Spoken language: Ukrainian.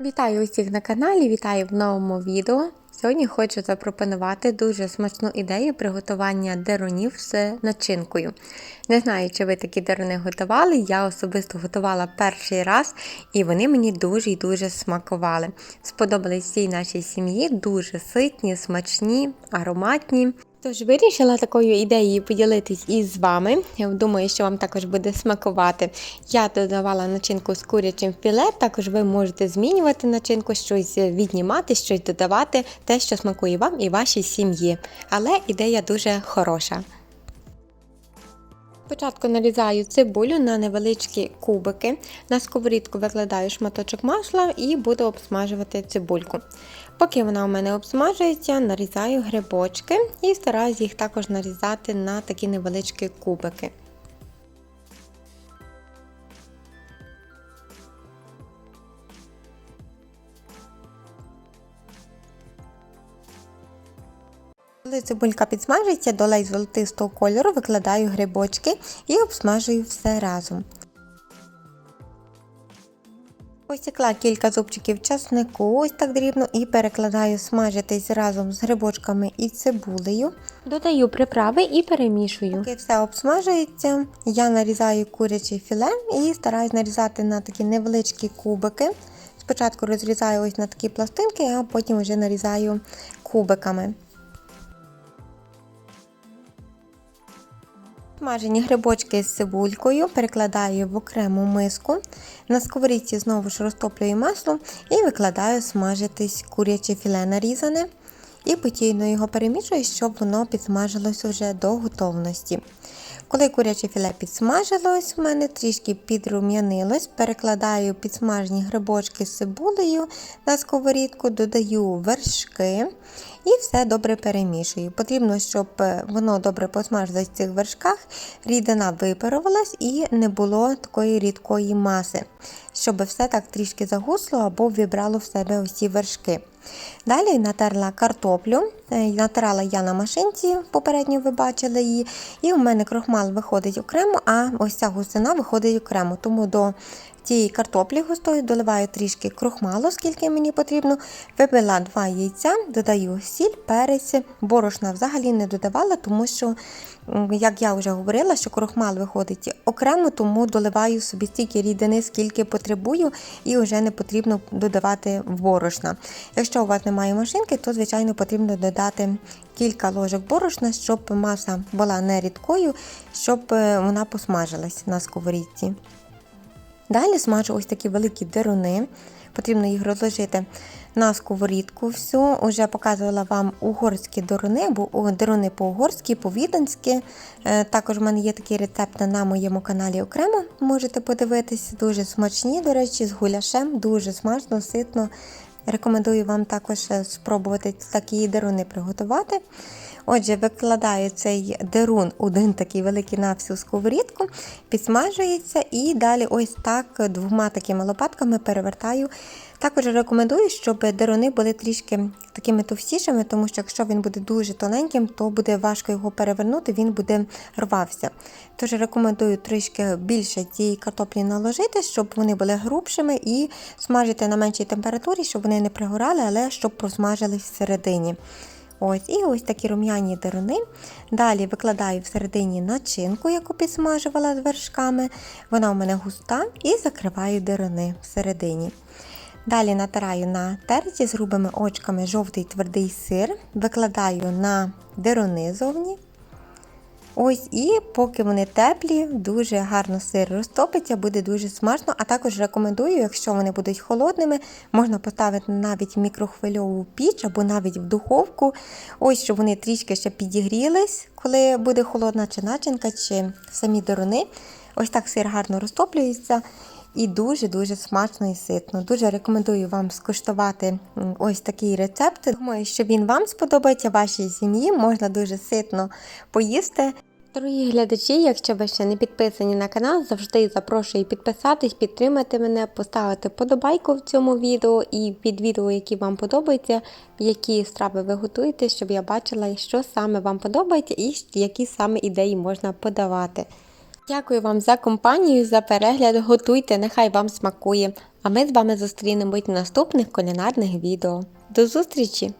Вітаю усіх на каналі, вітаю в новому відео. Сьогодні хочу запропонувати дуже смачну ідею приготування деронів з начинкою. Не знаю, чи ви такі дерони готували. Я особисто готувала перший раз, і вони мені дуже і дуже смакували. Сподобались всій нашій сім'ї, дуже ситні, смачні, ароматні. Тож вирішила такою ідеєю поділитись із вами. Думаю, що вам також буде смакувати. Я додавала начинку з курячим філе, також ви можете змінювати начинку, щось віднімати, щось додавати, те, що смакує вам і вашій сім'ї. Але ідея дуже хороша. Спочатку нарізаю цибулю на невеличкі кубики. На сковорідку викладаю шматочок масла і буду обсмажувати цибульку. Поки вона у мене обсмажується, нарізаю грибочки і стараюсь їх також нарізати на такі невеличкі кубики. Коли цибулька підсмажиться до ледь золотистого кольору, викладаю грибочки і обсмажую все разом. Посікла кілька зубчиків часнику, ось так дрібно, і перекладаю смажитись разом з грибочками і цибулею. Додаю приправи і перемішую. Поки все обсмажується, я нарізаю куряче філе і стараюсь нарізати на такі невеличкі кубики. Спочатку розрізаю ось на такі пластинки, а потім вже нарізаю кубиками. Смажені грибочки з цибулькою перекладаю в окрему миску. На сковорідці знову ж розтоплюю масло і викладаю смажитись куряче філе нарізане. І потійно його перемішую, щоб воно підсмажилось вже до готовності. Коли куряче філе підсмажилось, в мене трішки підрум'янилось, перекладаю підсмажені грибочки з цибулею на сковорідку, додаю вершки і все добре перемішую. Потрібно, щоб воно добре посмажилось в цих вершках, рідина випарувалась і не було такої рідкої маси, щоб все так трішки загусло або вібрало в себе усі вершки. Далі натерла картоплю, натирала я на машинці, попередньо ви бачили її, і у мене крохмал виходить окремо, а ось ця густина виходить окремо. Тому до цієї картоплі густої доливаю трішки крохмалу, скільки мені потрібно. Вибила два яйця, додаю сіль, перець, борошна взагалі не додавала, тому що, як я вже говорила, що крохмал виходить окремо, тому доливаю собі стільки рідини, скільки потребую, і вже не потрібно додавати борошна. Якщо у вас немає машинки, то, звичайно, потрібно додати кілька ложок борошна, щоб маса була не рідкою, щоб вона посмажилась на сковорідці. Далі смажу ось такі великі деруни. Потрібно їх розложити на сковорідку. всю. Уже показувала вам угорські деруни, бо деруни по-угорськи, по-віденськи. Також в мене є такий рецепт на моєму каналі окремо. Можете подивитись. Дуже смачні, до речі, з гуляшем, дуже смачно, ситно. Рекомендую вам також спробувати такі деруни приготувати. Отже, викладаю цей дерун, один такий великий на всю сковорідку, підсмажується і далі ось так двома такими лопатками перевертаю. Також рекомендую, щоб деруни були трішки такими товстішими, тому що якщо він буде дуже тоненьким, то буде важко його перевернути, він буде рвався. Тож рекомендую трішки більше цієї картоплі наложити, щоб вони були грубшими і смажити на меншій температурі, щоб вони не пригорали, але щоб просмажились всередині. Ось, І ось такі рум'яні деруни. Далі викладаю всередині начинку, яку підсмажувала з вершками. Вона у мене густа, і закриваю деруни всередині. Далі натираю на терці з грубими очками жовтий твердий сир, викладаю на деруни зовні. Ось і поки вони теплі, дуже гарно сир розтопиться, буде дуже смачно. А також рекомендую, якщо вони будуть холодними, можна поставити навіть в мікрохвильову піч або навіть в духовку. Ось, щоб вони трішки ще підігрілись, коли буде холодна чи начинка, чи самі дорони. Ось так сир гарно розтоплюється. І дуже-дуже смачно і ситно. Дуже рекомендую вам скуштувати ось такий рецепт. Думаю, що він вам сподобається, вашій сім'ї можна дуже ситно поїсти. Дорогі глядачі, якщо ви ще не підписані на канал, завжди запрошую підписатись, підтримати мене, поставити подобайку в цьому відео і під відео, які вам подобаються, які страви ви готуєте, щоб я бачила, що саме вам подобається і які саме ідеї можна подавати. Дякую вам за компанію, за перегляд. Готуйте, нехай вам смакує. А ми з вами зустрінемось в наступних кулінарних відео. До зустрічі!